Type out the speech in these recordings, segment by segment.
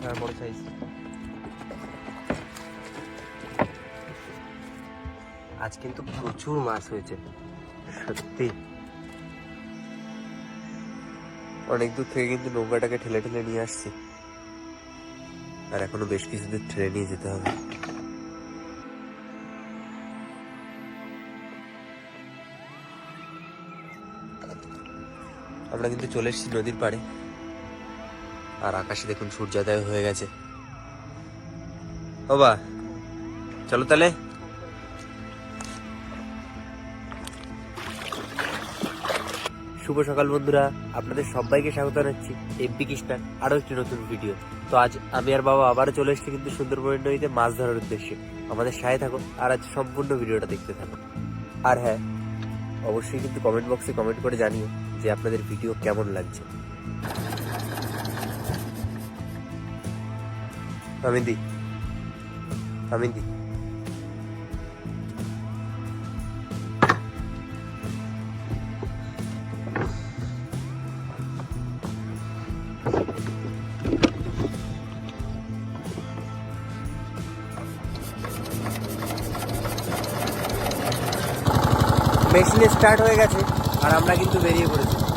হ্যাঁ বড় সাইজ আজ কিন্তু প্রচুর মাছ হয়েছে, সত্যি। অনেক দূর থেকে কিন্তু নৌকাটাকে ঠেলে ঠেলে নিয়ে আসছি। আর এখনও বেশ কিছু দূর ঠেলে নিয়ে যেতে হবে। আমরা কিন্তু চলে এসেছি নদীর পাড়ে। আর আকাশে দেখুন সূর্যোদয় হয়ে গেছে। বাবা চলো তাহলে। শুভ সকাল বন্ধুরা, আপনাদের সবাইকে স্বাগত জানাচ্ছি এমপি কৃষ্ণার আরও একটি নতুন ভিডিও তো। আজ আমি আর বাবা আবারও চলে এসেছি কিন্তু সুন্দরবনের নদীতে মাছ ধরার উদ্দেশ্যে। আমাদের সাথে থাকো আর আজ সম্পূর্ণ ভিডিওটা দেখতে থাকো আর হ্যাঁ অবশ্যই কিন্তু কমেন্ট বক্সে কমেন্ট করে জানিও যে আপনাদের ভিডিও কেমন লাগছে। আমিন দি আমিন দি মেশিনে স্টার্ট হয়ে গেছে আর আমরা কিন্তু বেরিয়ে পড়েছি।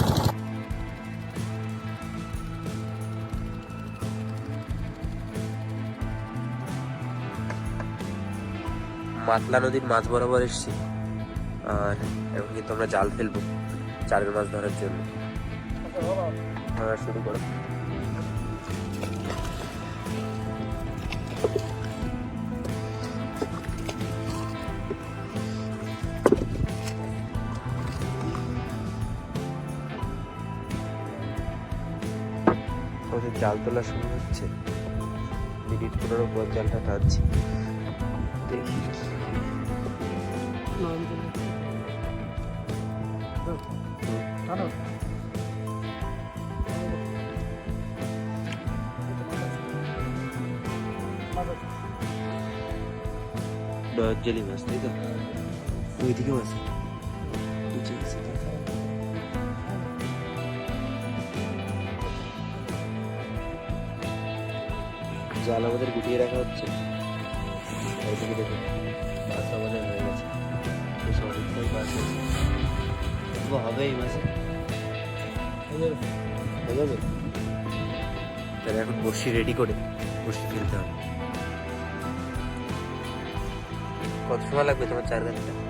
মাতলা নদীর মাছ বরাবর এসছি। আর এখন কিন্তু আমরা জাল ফেলব চারের মাছ ধরার জন্য। হ্যাঁ শুরু করো। জাল তোলা শুরু হচ্ছে। মিনিট পনেরো পর জালটা টানছি দেখি। নয়নজলি মাছ তাই তো ওইদিকেও আছে। জাল আমাদের গুটিয়ে রাখা হচ্ছে দেখুন কতগুলো হবে এই হয়ে যাবে তাহলে এখন বসি রেডি করে বসি ফেলতে হবে। কত সময় লাগবে তোমার চার ঘণ্টা?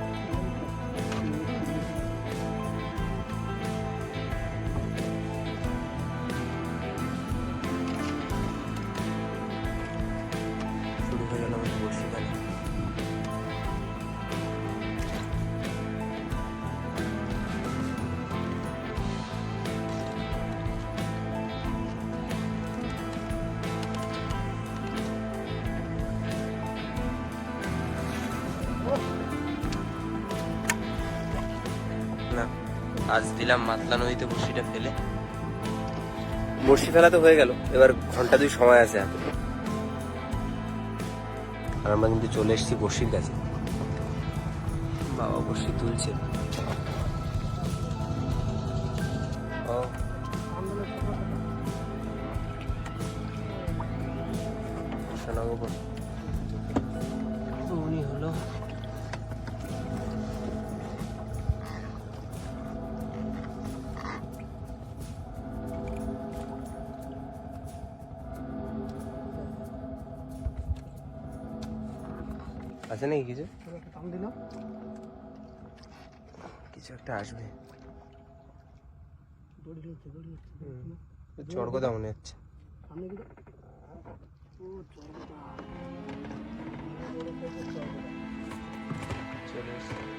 আজ দিলাম মাতলা নদীতে বড়শিটা ফেলে। বড়শি ফেলা তো হয়ে গেল। এবার ঘণ্টা দুই সময় আছে হাতে আর আমরা কিন্তু চলে এসেছি বড়শির কাছে। বাবা বড়শি তুলছে। ও আছে নাকি কিছু? কিছু একটা আসবে। চড় কথা মনে হচ্ছে চলে এসছে।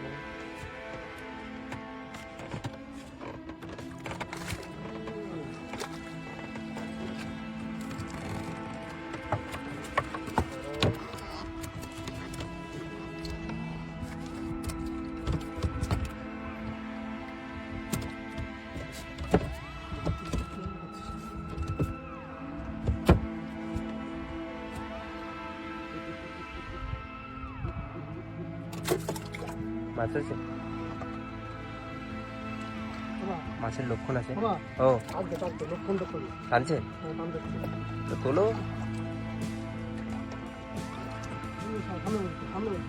মাছ আছে? মাছের লক্ষণ আছে? ও। লক্ষণ লক্ষণ টানছে হ্যাঁ তো তোলো।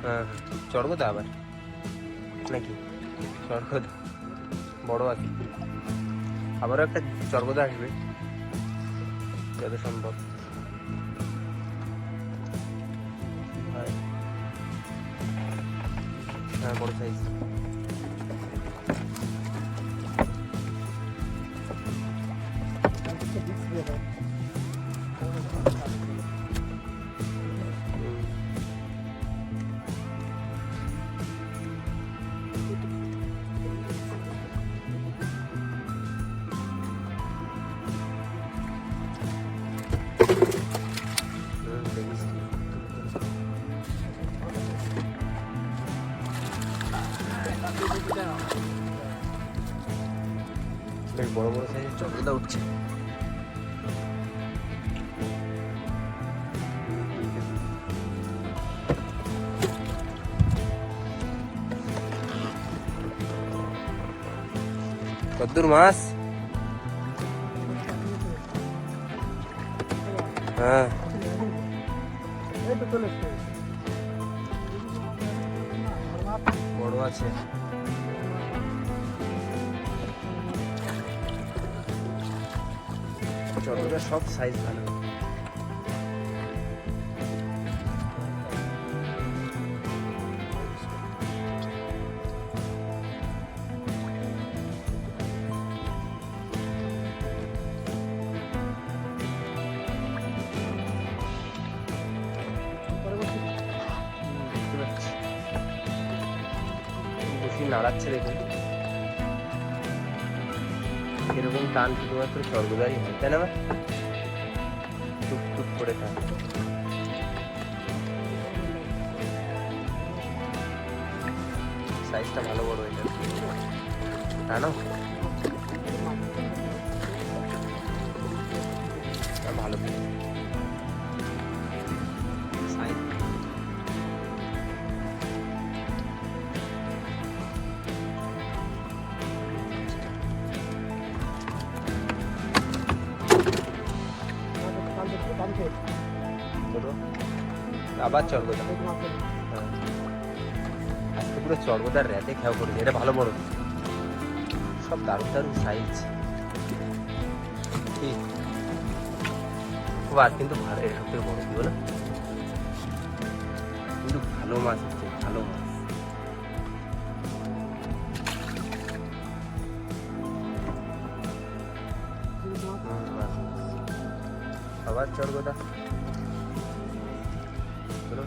হ্যাঁ। চড়গোদা আবার? নাকি? চড়গোদা। বড় আছে। আবারও একটা চড়গোদা আসবে। যত সম্ভব। হ্যাঁ বড় সাইজ বেশ বড় বড় সাইজের চড়গোদা উঠছে। কদ্দুর মাছ? হ্যাঁ। বড় আছে। চড়গোদার সব সাইজ ভালো। নাড়াচ্ছে দেখুন। এরকম টান শুধুমাত্র স্বর্গদারই হয়, তাই না? টুক টুক করে টান। সাইজটা ভালো বড় এটা টানো ভালো। আবার মাছ হ্যাঁ। আজকে পুরো চর্গদার র্যাতে খেয়াল করেছে, এটা ভালো বড়। সব দারুণ দারুণ সাইজ কি? ও কিন্তু ভালো, এটা সব থেকে বড় বলো? কিন্তু ভালো মাছ ভালো মাছ। আবার চর্গদা চলো।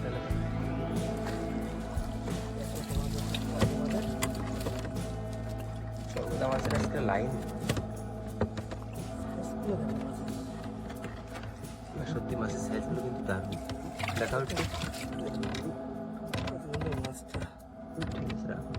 চর্গদা মাছের আজকে লাইন সত্যি মাছের সাইজগুলো কিন্তু দারুণ। দেখাও একটু। মাছটা। ঠিক আছে, রাখো।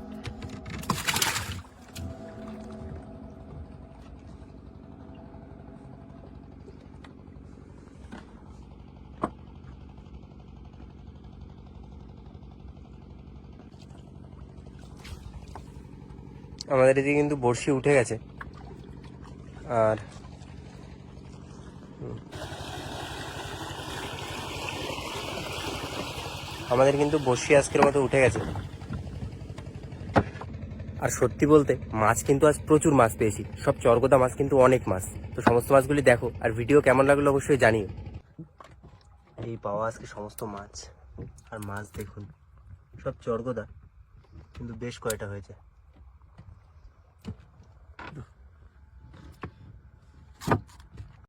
আমাদের এদিকে কিন্তু বড়শি উঠে গেছে। আর আমাদের কিন্তু বড়শি আজকের মতো উঠে গেছে। আর সত্যি বলতে, মাছ কিন্তু আজ প্রচুর মাছ পেয়েছি। সব চরগোদা মাছ কিন্তু অনেক মাছ। তো সমস্ত মাছগুলি দেখো, আর ভিডিও কেমন লাগল অবশ্যই জানিও। এই পাওয়া আজকে সমস্ত মাছ। আর মাছ দেখুন, সব চরগোদা, কিন্তু বেশ কয়টা হয়েছে।